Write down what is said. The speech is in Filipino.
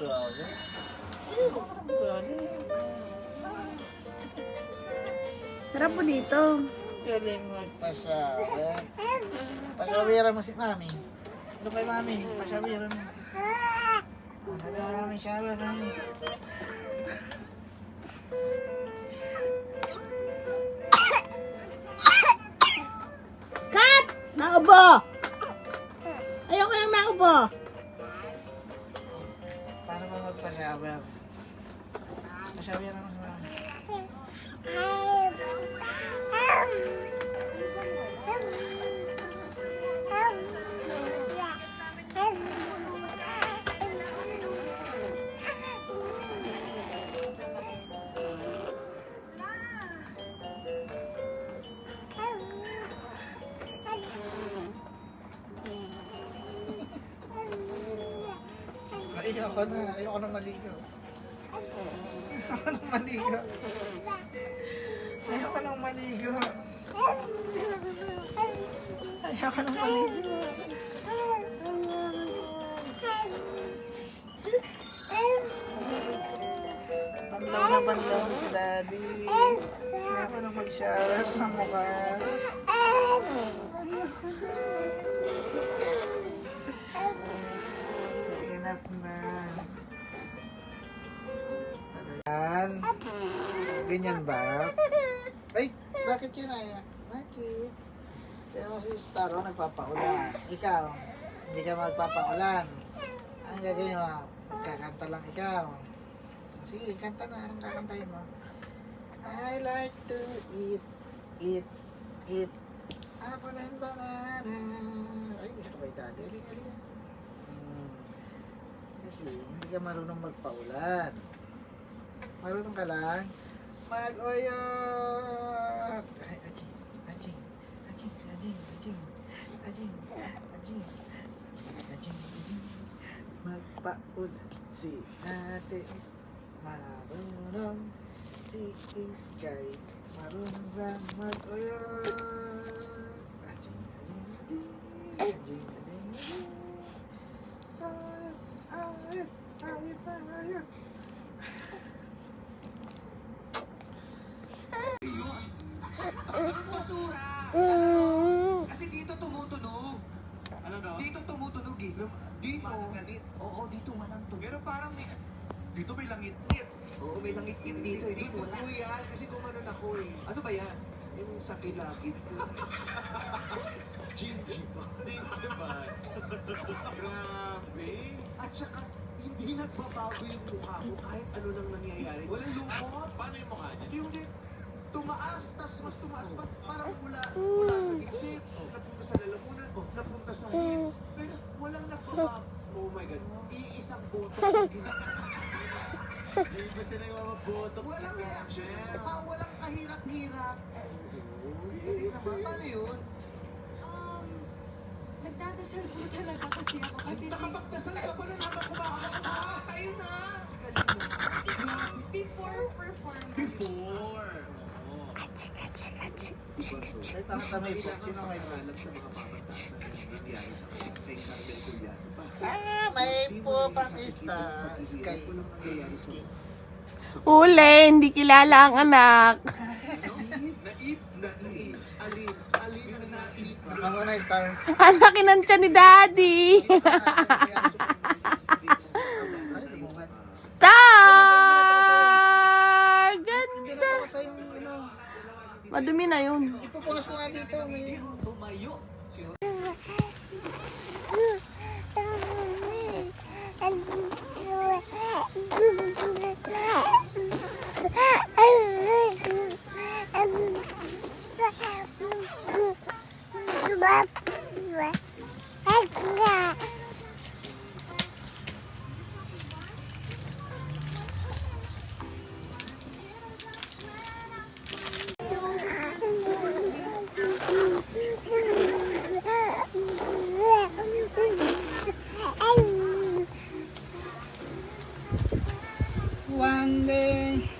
Grabe. Grabe. Tara po dito. Galing magpasabi. Pasawira mo si mami. Doon kay mami. Pasawira mo. Pasawira mami. Pasawira mo. Cut! Naubo! Ayoko nang naubo! Naubo! a ver. O sea, bien, no se va. Mami. Ayoko na. Ayoko na maligo. Ayoko na maligo. Ayoko na maligo. Ayoko na maligo. Banlaw na banlaw si daddy. Ayoko na mag-shower sa mukha. Inap na. Talagan. Ganyan ba? Ay, bakit yun ay? Bakit? Tignan mo si Staro nagpapaulan. Ikaw, hindi ka magpapaulan. Ang gagawin mo? Kakanta lang ikaw. Sige, kanta na. Kakantahin mo? I like to eat, eat, eat apple and banana. Kasi hindi ka marunong magpaulan. Marunong ka lang ajing. Magpaulan. Si Ate is marunong si Iskay marunong ajing, ajing, ajing. Langit-ngit dito. eh. Dito wala. Dito yan. Kasi gumanon ako eh. Ano ba yan? Yung sa kilagit ko. Gingiva. Gingiva. Grabe. At saka, hindi nagbabago yung mukha ko kahit ano nang nangyayari. Walang lungkot. Paano yung mukha niya? Yung di, tumaas, tas mas tumaas pa, parang mula, mula sa dibdib, napunta sa lalamunan, napunta sa hip, pero walang nagbabago. Oh my God, iisang boto sa gina. Hindi ba sila yung mga boto? Walang reaction, pa, walang kahirap-hirap. Hindi naman, paano yun? Um, nagdadasal po talaga kasi ako kasi Nakapagdasal ka pa na nakakumakakak ka, ayun na. Before performance, Before. Ay, tama may po. Sino may po? Alam sa mga pamatas na nangyayari sa pa. Ah, may po pangista. Sky. Uli, hindi kilala ang anak. Ako na star. Ang laki ng tiyan ni Daddy. Star! Ganda. Madumi na yun. ipupunas ko nga dito. May, ba ba ba One day.